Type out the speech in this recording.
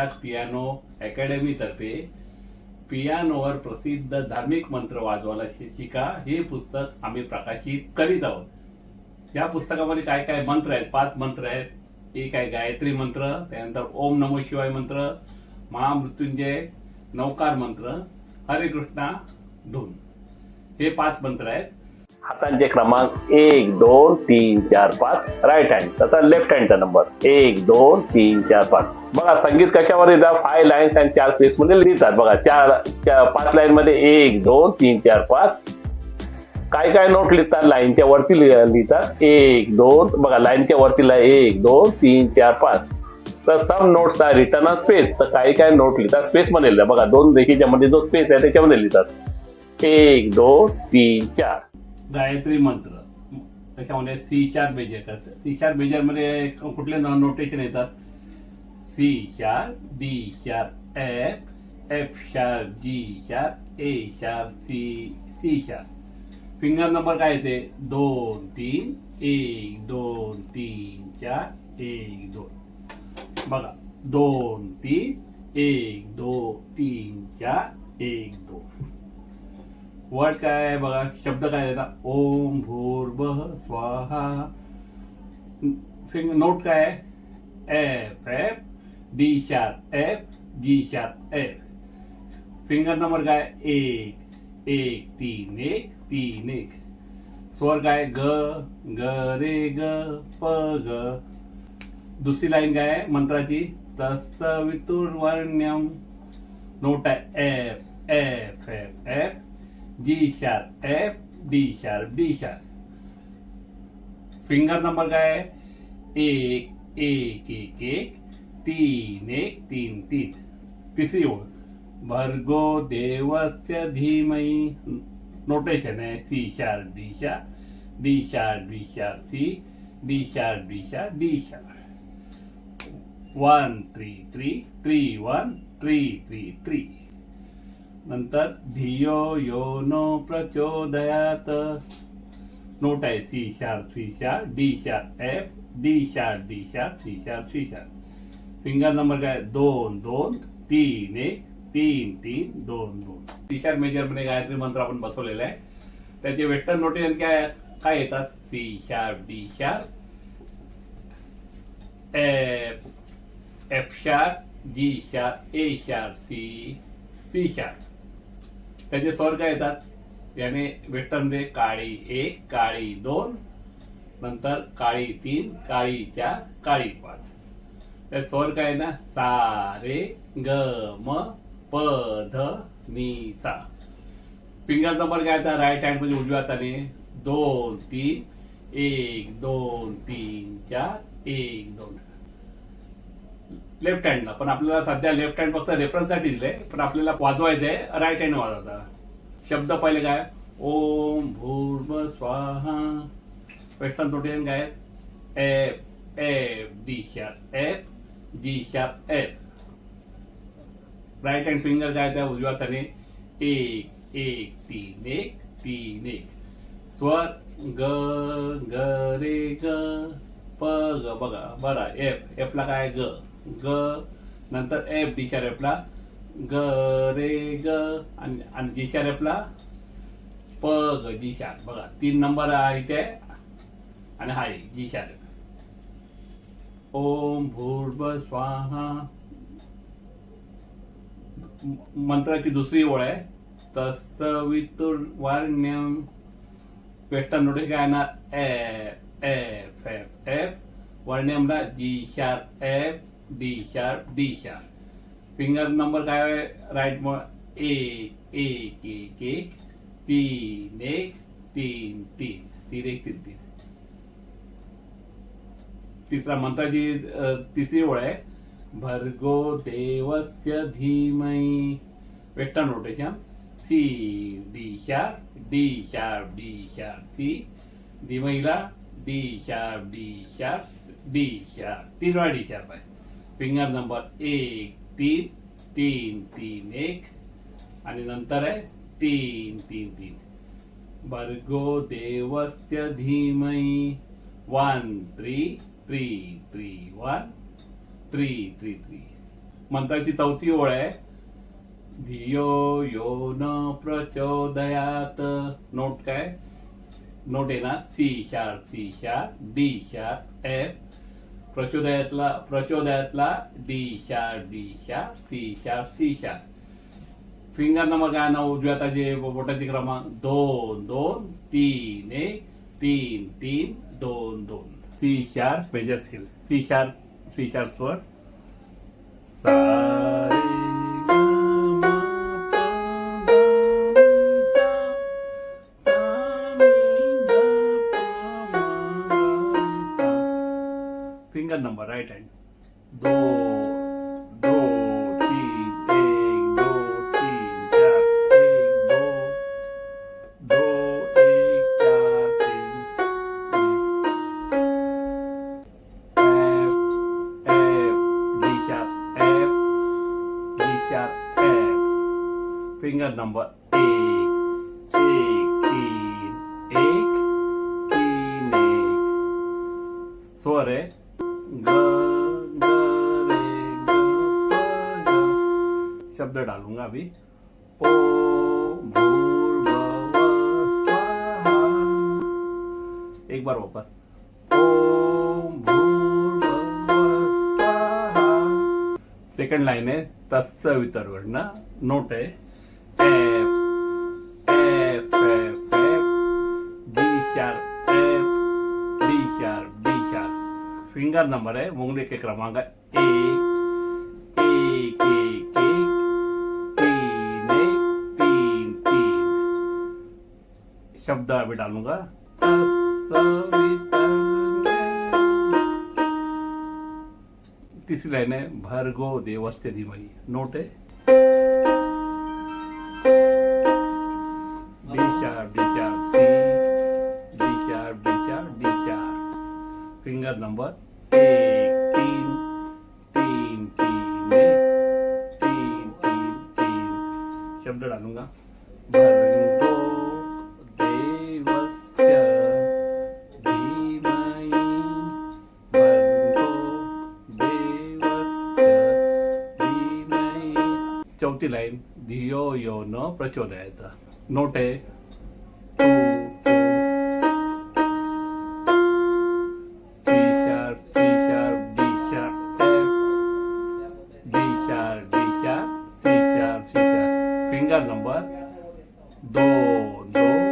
Royal piano अकॅडमीतर्फे पियानोवर प्रसिद्ध धार्मिक मंत्र वाजवायला शिका हे पुस्तक आम्ही प्रकाशित करीत आहोत या पुस्तकामध्ये काय काय मंत्र आहेत पाच मंत्र आहेत एक आहे गायत्री मंत्र त्यानंतर ओम नमो शिवाय मंत्र महामृत्युंजय नौकार मंत्र हरे कृष्णा धून हे पाच मंत्र आहेत हातांचे क्रमांक एक दोन तीन चार पाच राईट हँड तसा लेफ्ट हँडचा नंबर एक दोन तीन चार पाच. बघा संगीत कशावर येतात फाय लाईन्स अँड चार स्पेस मध्ये लिहितात. बघा चार पाच लाईन मध्ये एक दोन तीन चार पाच. काय काय नोट लिहितात? लाईनच्या वरती लिहितात. एक दोन बघा लाईनच्या वरती एक दोन तीन चार पाच. तर some notes are return on space तर काही काय नोट लिहितात. स्पेस मध्ये लिहितात. बघा दोन देखीच्या मध्ये जो स्पेस आहे त्याच्यामध्ये लिहितात. एक दोन तीन चार. गायत्री मंत्र. त्याच्यामध्ये सी शार मेजर सी शार मेजर मध्ये कुठले नोटेशन येतात? सी शार डी शार एफ़ एफ़ शार G sharp A sharp C C sharp finger number काय येते? दोन, तीन, एक, दोन, तीन, चार, एक, दोन. बघा. दोन, तीन, एक दोन तीन, चार, एक, दोन. वर्ड काय आहे बघा शब्द काय येतात ओम भूर्भुव स्वाहा। फिंग नोट काय आहे F F D sharp F G sharp F finger number काय एक एक, तीन एक तीन, एक। स्वर काय ग ग, रे, ग, प, ग। दुसरी लाईन काय आहे मंत्राची। तत्सवितुर्वर्ण्यम। नोट आहे F F F F. G sharp F D sharp D sharp finger number काय है एक एक एक एक, तीन एक, तीन तीन. तिसरी ओळ भर्गो देवस्य धीमही. नोटेशन है C sharp D sharp D sharp D sharp C D sharp D sharp D sharp one three three three one three three three नंतर धियो यो नो प्रचोदयात. नोट आहे C sharp C sharp D sharp F D sharp D sharp C sharp C sharp. Finger number काय? दोन दोन तीन एक तीन तीन दोन दोन. सी शार मेजरमध्ये गायत्री मंत्र आपण बसवलेला आहे. त्याचे वेस्टर्न नोटेशन काय काय येतात? C sharp D sharp F F शार जी sharp A sharp C C शार त्याचे स्वर काय येतात? याने वेस्टर्न म्हणजे काळी एक काळी दोन नंतर काळी तीन काळी चार काळी पाच. त्या स्वर काय आहे ना? सा रे ग म प ध नी सा. फिंगर नंबर काय येतात? राईट हँड म्हणजे उजव्या हाताने. दोन तीन एक दोन तीन चार एक दोन. लेफ्ट हँडला पण आपल्याला सध्या लेफ्ट हँड फक्त रेफरन्ससाठी आहे पण आपल्याला वाजवायचं आहे राईट हँड वाजवता. शब्द पहिले काय? ओम भूर्म स्वाहा. वेस्टर्न नोटेशन काय? F F D sharp F D sharp F right hand finger काय त्या उजव्या हाताने एक एक तीन एक तीन एक. स्वर ग ग रे ग प ग बघा बरा. एफ एफला काय? ग. ग नंतर एफ डी रेपला ग रे ग आणि जी शार प ग जी शार बघा तीन नंबर आहे इथे. आणि हा जी शार ओम भूर्भ स्वाहा. मंत्राची दुसरी ओळ आहे. तत्सवितुर्वाण्यम वेस्टर्न नोटीस काय येणार? F F F F. वर्ण्यमला G sharp F. D sharp D sharp finger number काय राईट मग एक एक एक एक तीन एक तीन तीन. तीन एक तीन तीन. तिसरा मंत्राची तिसरी ओळ आहे. भर्गो देवस्य धीमही. Western rotation C D sharp D sharp D sharp C धीमहीला D sharp D sharp D sharp तीन वेळा डी शार्प आहे. फिंगर नंबर एक तीन तीन तीन एक. आणि नंतर आहे तीन तीन तीन. भर्गो देवस्य धीमही. One three three three one three three three मंत्राची चौथी ओळ आहे. धियो यो न प्रचोदयात. नोट काय? नोट आहे ना सी शार C sharp D sharp F प्रचोदयातला प्रचोदयातला D sharp D sharp C sharp C sharp finger number काय ना उजव्या हाताचे बोटाचे क्रमांक? दोन दोन तीन एक तीन तीन दोन दोन. C sharp major scale. C sharp C sharp स्वर. सा राइट हैंड दो दो तीन एक दो तीन एक दो एक चार तीन फिंगर नंबर एक शब्द डालूंगा एक बार वापस. सेकंड लाइन है तत्स वितर्वण नोट है F F F F D sharp F D sharp D sharp finger number है मुंगली के क्रमांक एक एक शब्द अभी डालूंगा तीसरी लाइन है भर्गो देवस्य धीमही नोट है D sharp D sharp C D sharp D sharp D sharp finger number एक तीन तीन तीन एक तीन तीन तीन. शब्द डालूंगा भर्गो चौथी लाईन धियो यो न प्रचोदयात. नोट. आहे two C sharp finger number दोन